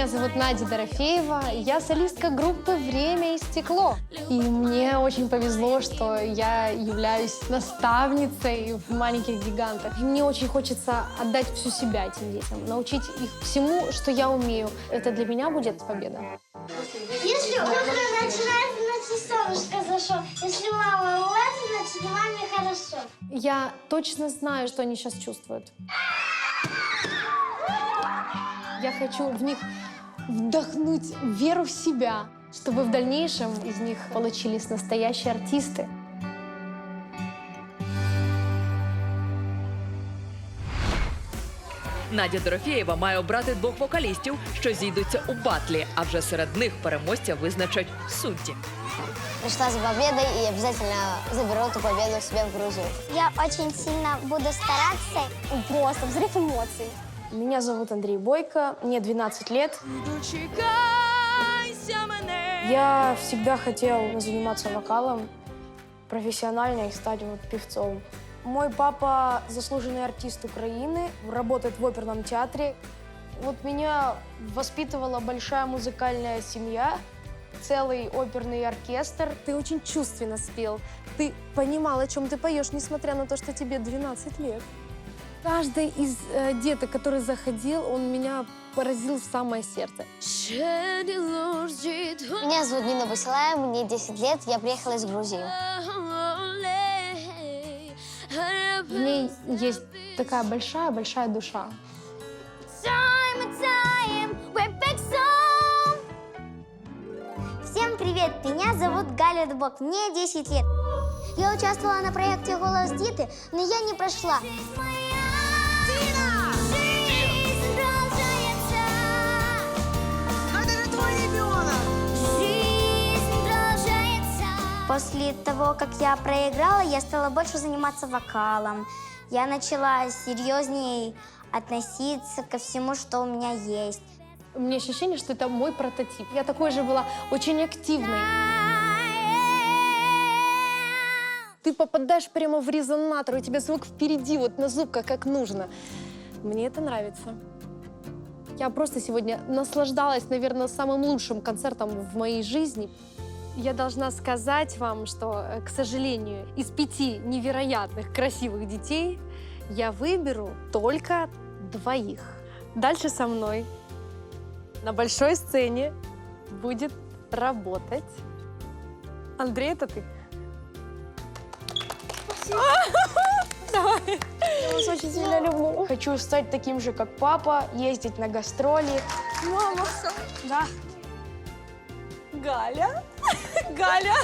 Меня зовут Надя Дорофеева, я солистка группы «Время и стекло». И мне очень повезло, что я являюсь наставницей в «Маленьких гигантах». И мне очень хочется отдать всю себя этим детям, научить их всему, что я умею. Это для меня будет победа. Если утро начинается, солнышко зашло. Если мама улыбается, значит маме хорошо. Я точно знаю, что они сейчас чувствуют. Я хочу в них вдохнуть веру в себя, чтобы в дальнейшем из них получились настоящие артисты. Надя Дорофєєва має обрати двох вокалістів, що зійдуться у батлі, а вже серед них переможця визначать судді. Пришла за победой и обязательно заберу эту победу себе в Грузию. Я очень сильно буду стараться. Просто взрыв эмоций. Меня зовут Андрей Бойко, мне 12 лет. Я всегда хотел заниматься вокалом профессионально и стать вот певцом. Мой папа заслуженный артист Украины, работает в оперном театре. Вот меня воспитывала большая музыкальная семья, целый оперный оркестр. Ты очень чувственно спел. Ты понимал, о чем ты поешь, несмотря на то, что тебе 12 лет. Каждый из э, деток, который заходил, он меня поразил в самое сердце. Меня зовут Нина Басилаева, мне 10 лет, я приехала из Грузии. В ней есть такая большая-большая душа. Всем привет! Меня зовут Галя Дубок, мне 10 лет. Я участвовала на проекте «Голос Диты», но я не прошла. После того, как я проиграла, я стала больше заниматься вокалом. Я начала серьезнее относиться ко всему, что у меня есть. У меня ощущение, что это мой прототип. Я такой же была очень активной. Ты попадаешь прямо в резонатор, у тебя звук впереди, вот на зубках, как нужно. Мне это нравится. Я просто сегодня наслаждалась, наверное, самым лучшим концертом в моей жизни. Я должна сказать вам, что, э, к сожалению, из пяти невероятных красивых детей я выберу только двоих. Дальше со мной на большой сцене будет работать. Андрей, это ты. Давай. Я вас очень сильно люблю. Хочу стать таким же, как папа, ездить на гастроли. Мама. Да. Галя. Галя.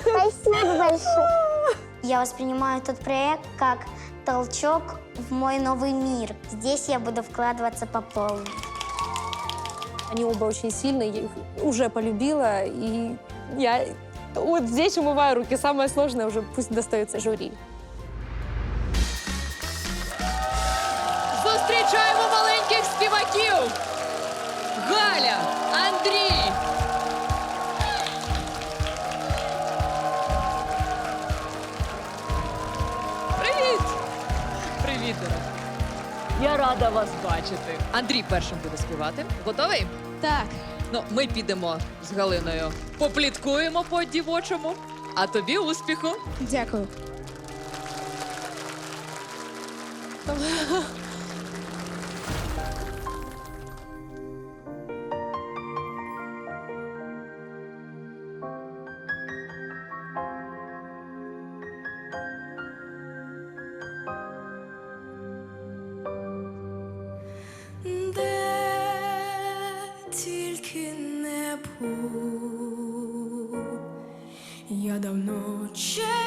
Спасибо большое. Я воспринимаю этот проект как толчок в мой новый мир. Здесь я буду вкладываться по полной. Они оба очень сильные, я их уже полюбила, и я вот здесь умываю руки. Самое сложное уже пусть достается жюри. Зустрічаємо маленьких співаків! Галя, Андрій! Я рада вас бачити. Андрій першим буде співати. Готовий? Так. Ну, ми підемо з Галиною, попліткуємо по дівочому. А тобі успіху. Дякую. давно. Чекав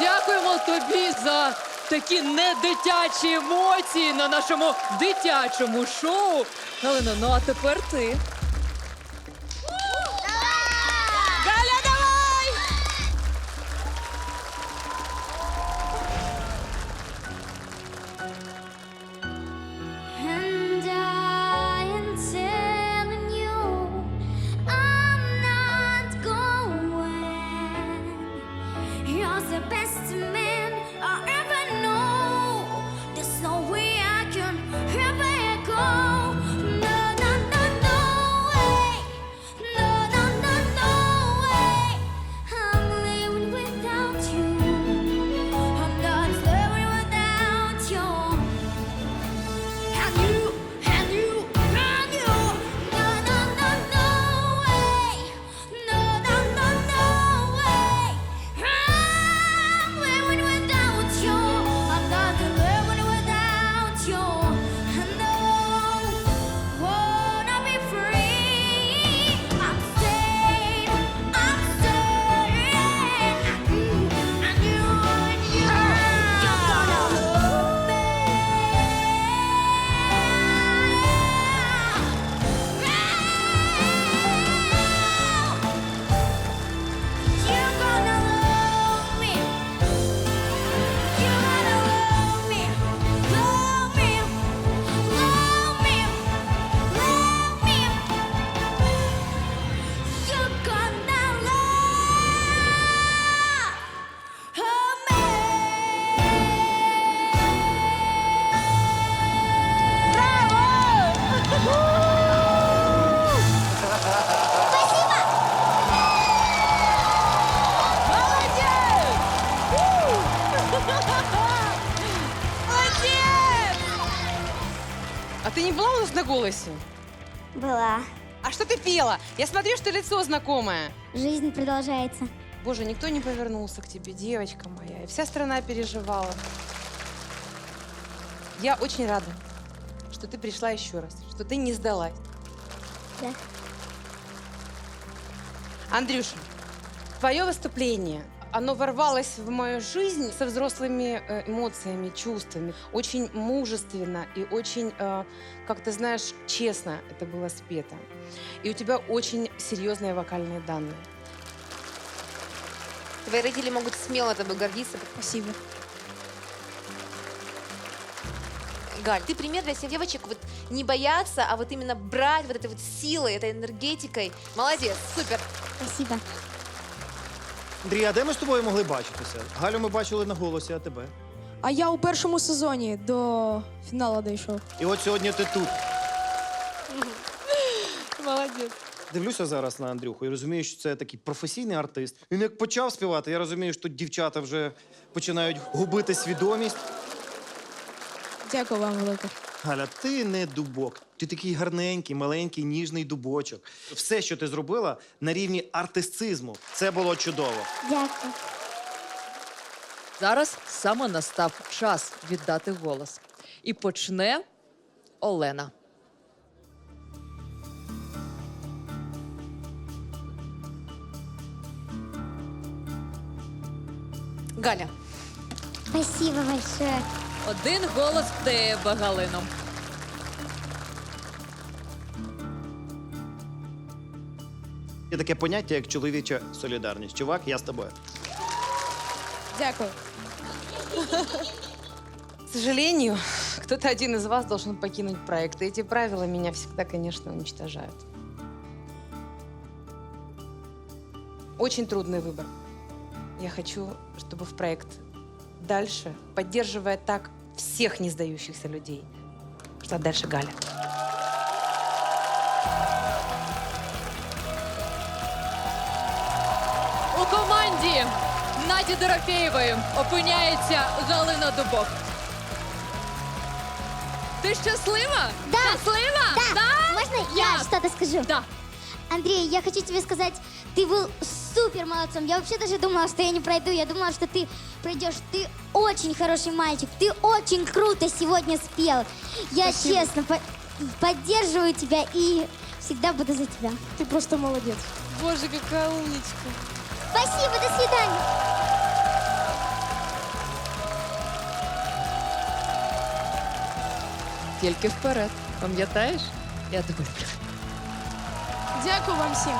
дякуємо тобі за такі недитячі емоції на нашому дитячому шоу. Галина, ну а тепер ти. Голосе? Была. А что ты пела? Я смотрю, что лицо знакомое. Жизнь продолжается. Боже, никто не повернулся к тебе, девочка моя. И вся страна переживала. Я очень рада, что ты пришла еще раз, что ты не сдалась. Да. Андрюша, твое выступление, оно ворвалось в мою жизнь со взрослыми э, эмоциями, чувствами. Очень мужественно и очень, э, как ты знаешь, честно это было спето. И у тебя очень серьезные вокальные данные. Твои родители могут смело тобой гордиться. Спасибо. Галь, ты пример для всех девочек вот не бояться, а вот именно брать вот этой вот силой, этой энергетикой. Молодец, супер. Спасибо. Андрій, а де ми з тобою могли бачитися? Галю ми бачили на голосі, а тебе? А я у першому сезоні до фіналу дійшов. І от сьогодні ти тут. Молодець. Дивлюся зараз на Андрюху і розумію, що це такий професійний артист. Він як почав співати, я розумію, що тут дівчата вже починають губити свідомість. Дякую вам велике. Галя, ти не дубок. Ти такий гарненький, маленький, ніжний дубочок. Все, що ти зробила, на рівні артистизму. Це було чудово. Дякую. Зараз саме настав час віддати голос. І почне Олена. Галя, Спасибо большое. Один голос в тебе, Галино. Є таке поняття, як чоловіча солідарність. Чувак, я з тобою. Дякую. К сожалению, кто-то один из вас должен покинуть проект. И эти правила меня всегда, конечно, уничтожают. Очень трудный выбор. Я хочу, чтобы в проект дальше, поддерживая так всех не сдающихся людей, что дальше Галя. У команді Наді Дорофєєвої опиняється Галина Дубок. Ти щаслива? Да. Щаслива? Да. Можно я Я. что-то скажу? Да. Андрей, я хочу тебе сказать, ты был супер молодцом. Я вообще даже думала, что я не пройду. Я думала, что ты пройдешь. Ты очень хороший мальчик, ты очень круто сегодня спел. Я Спасибо. честно по поддерживаю тебя и всегда буду за тебя. Ты просто молодец. Боже, какая умничка. Спасибо, до свидания. Тільки вперед, пам'ятаєш? Я тебе люблю. Дякую вам всім.